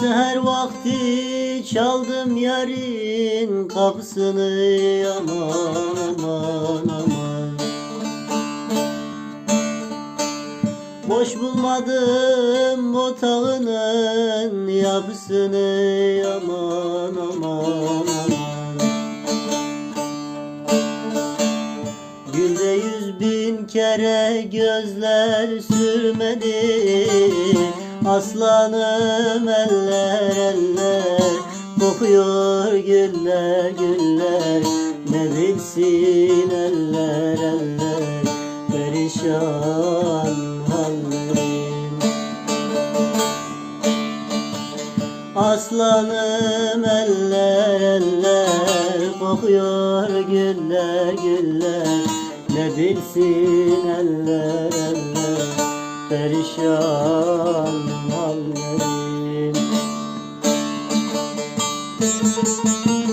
Seher vakti çaldım yarın kapısını. Aman aman aman Boş bulmadım otağının yapısını aman aman aman. Günde yüz bin kere gözler sürmedi Aslanım eller eller. Kokuyor güller güller. Ne bilsin perişan halim Aslanım eller eller Kokuyor güller güller Ne bilsin eller eller Perişan halim Thank you.